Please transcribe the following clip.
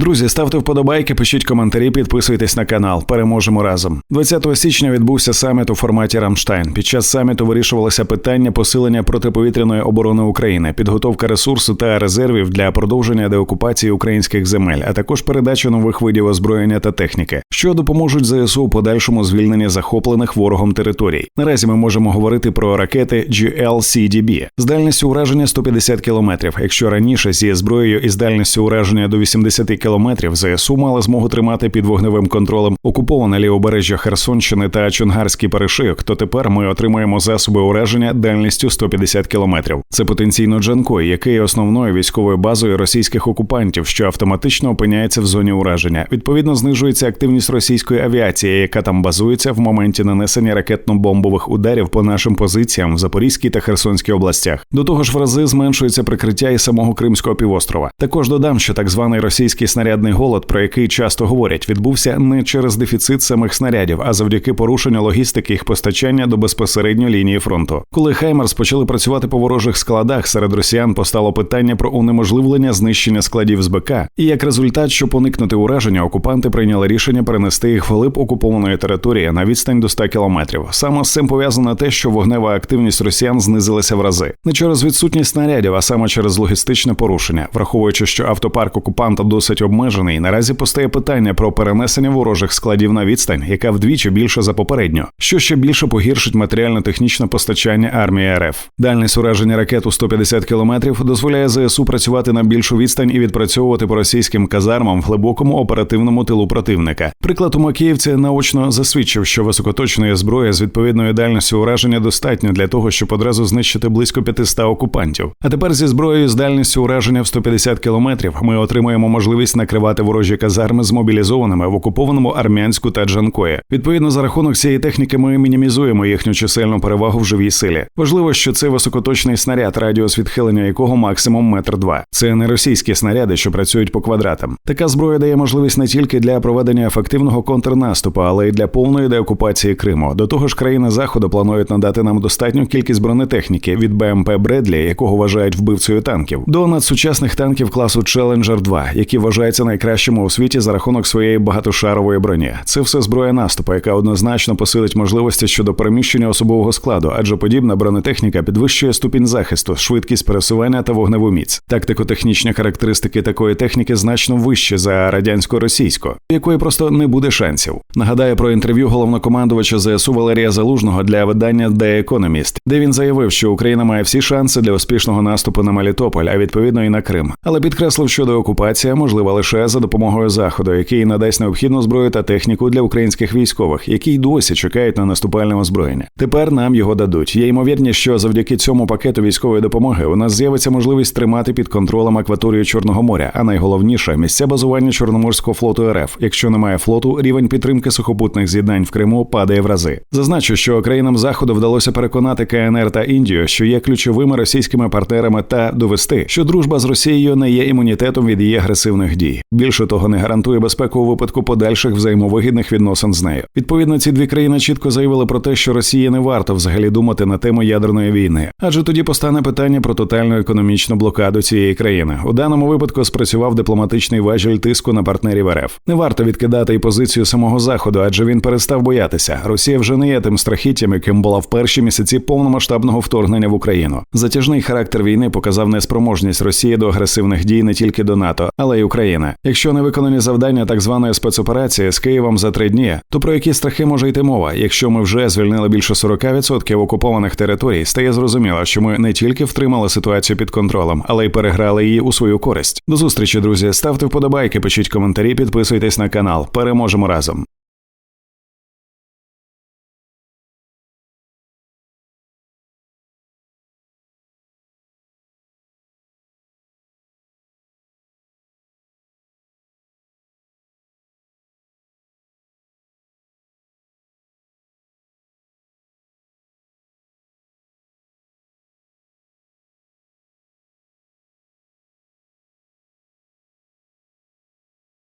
Друзі, ставте вподобайки, пишіть коментарі, підписуйтесь на канал. Переможемо разом. 20 січня відбувся саміт у форматі Рамштайн. Під час саміту вирішувалося питання посилення протиповітряної оборони України, підготовка ресурсу та резервів для продовження деокупації українських земель, а також передача нових видів озброєння та техніки, що допоможуть ЗСУ у подальшому звільненні захоплених ворогом територій. Наразі ми можемо говорити про ракети GLCDB з дальністю ураження 150 кілометрів. Якщо раніше зі зброєю із дальністю ураження до 80 кілометрів ЗСУ мали змогу тримати під вогневим контролем окуповане лівобережжя Херсонщини та Чонгарський перешийок, то тепер ми отримаємо засоби ураження дальністю 150 кілометрів. Це потенційно Джанкой, який є основною військовою базою російських окупантів, що автоматично опиняється в зоні ураження. Відповідно, знижується активність російської авіації, яка там базується в моменті нанесення ракетно-бомбових ударів по нашим позиціям в Запорізькій та Херсонській областях. До того ж, в рази зменшується прикриття і самого Кримського півострова. Також додам, що так званий російський снарядний голод, про який часто говорять, відбувся не через дефіцит самих снарядів, а завдяки порушенню логістики їх постачання до безпосередньо лінії фронту. Коли Хаймерс почали працювати по ворожих складах, серед росіян постало питання про унеможливлення знищення складів з БК, і як результат, щоб уникнути ураження, окупанти прийняли рішення перенести їх вглиб окупованої території на відстань до 100 кілометрів. Саме з цим пов'язано те, що вогнева активність росіян знизилася в рази не через відсутність снарядів, а саме через логістичне порушення, враховуючи, що автопарк окупанта досить обмежений. Наразі постає питання про перенесення ворожих складів на відстань, яка вдвічі більша за попередню, що ще більше погіршить матеріально-технічне постачання армії РФ. Дальність ураження ракет у 150 кілометрів дозволяє ЗСУ працювати на більшу відстань і відпрацьовувати по російським казармам в глибокому оперативному тилу противника. Приклад у Макіївці наочно засвідчив, що високоточної зброї з відповідною дальністю ураження достатньо для того, щоб одразу знищити близько 500 окупантів. А тепер зі зброєю з дальністю ураження в 150 кілометрів ми отримуємо можливість накривати ворожі казарми змобілізованими в окупованому армянську та Джанкої. Відповідно, за рахунок цієї техніки ми мінімізуємо їхню чисельну перевагу в живій силі. Важливо, що це високоточний снаряд, радіус відхилення якого максимум метр два. Це не російські снаряди, що працюють по квадратам. Така зброя дає можливість не тільки для проведення ефективного контрнаступу, але й для повної деокупації Криму. До того ж, країни заходу планують надати нам достатню кількість бронетехніки від БМП Бредлі, якого вважають вбивцею танків, до надсучасних танків класу Challenger 2, які вважаються найкращими у світі за рахунок своєї багатошарової броні. Це все зброя наступу, яка однозначно посилить можливості щодо переміщення особового складу, адже подібна бронетехніка підвищує ступінь захисту, швидкість пересування та вогневу міць. Тактико-технічні характеристики такої техніки значно вищі за радянсько-російську, якої просто не буде шансів. Нагадаю про інтерв'ю головнокомандувача ЗСУ Валерія Залужного для видання The Economist, де він заявив, що Україна має всі шанси для успішного наступу на Мелітополь, а відповідно і на Крим, але підкреслив, що деокупація можлива лише за допомогою заходу, який надасть необхідну зброю та техніку для українських військових, які й досі чекають на наступальне озброєння. Тепер нам його дадуть. Є ймовірність, що завдяки цьому пакету військової допомоги у нас з'явиться можливість тримати під контролем акваторію Чорного моря, а найголовніше місця базування Чорноморського флоту РФ. Якщо немає флоту, рівень підтримки сухопутних з'єднань в Криму падає в рази. Зазначу, що країнам заходу вдалося переконати КНР та Індію, що є ключовими російськими партнерами, та довести, що дружба з Росією не є імунітетом від її агресивних дій. Більше того, не гарантує безпеку у випадку подальших взаємовигідних відносин з нею. Відповідно, ці дві країни чітко заявили про те, що Росії не варто взагалі думати на тему ядерної війни, адже тоді постане питання про тотальну економічну блокаду цієї країни. У даному випадку спрацював дипломатичний важіль тиску на партнерів РФ. Не варто відкидати і позицію самого заходу, адже він перестав боятися. Росія вже не є тим страхіттям, яким була в перші місяці повномасштабного вторгнення в Україну. Затяжний характер війни показав неспроможність Росії до агресивних дій не тільки до НАТО, але й України. Якщо не виконані завдання так званої спецоперації з Києвом за три дні, то про які страхи може йти мова? Якщо ми вже звільнили більше 40% окупованих територій, стає зрозуміло, що ми не тільки втримали ситуацію під контролем, але й переграли її у свою користь. До зустрічі, друзі. Ставте вподобайки, пишіть коментарі, підписуйтесь на канал. Переможемо разом.